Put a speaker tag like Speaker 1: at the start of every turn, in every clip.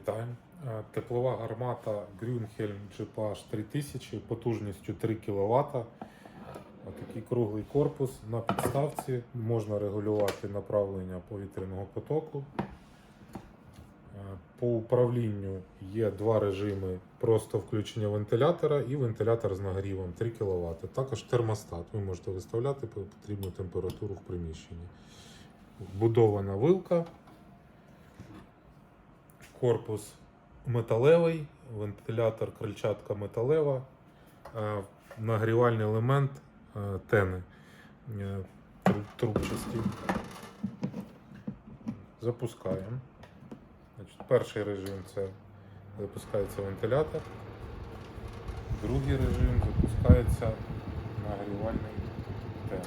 Speaker 1: Вітаємо. Е, Теплова гармата Grünhelm GPH 3000 потужністю 3 кВт. Такий круглий корпус на підставці. Можна регулювати направлення повітряного потоку. Е, По управлінню є два режими: просто включення вентилятора і вентилятор з нагрівом 3 кВт. Також термостат. Ви можете виставляти потрібну температуру в приміщенні. Вбудована вилка. Корпус металевий, вентилятор, крильчатка металева, е, нагрівальний елемент е, тени е, трубчасті. Запускаємо. Значить, перший режим це запускається вентилятор. Другий режим запускається нагрівальний тен.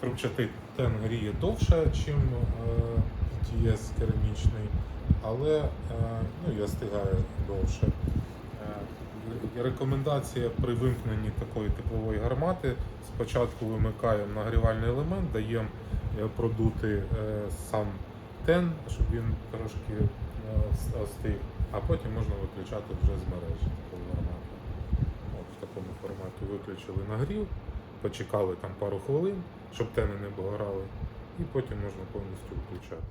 Speaker 1: Трубчатий тен гріє довше, ніж TS керамічний, але е, ну, я стигаю довше. Е, Рекомендація при вимкненні такої теплової гармати спочатку вимикаємо нагрівальний елемент, даємо е, продути сам тен, щоб він трошки остиг, а потім можна виключати вже з мережі таку гармату. От в такому форматі виключили нагрів, почекали там пару хвилин, щоб тени не обгорали, і потім можна повністю виключати.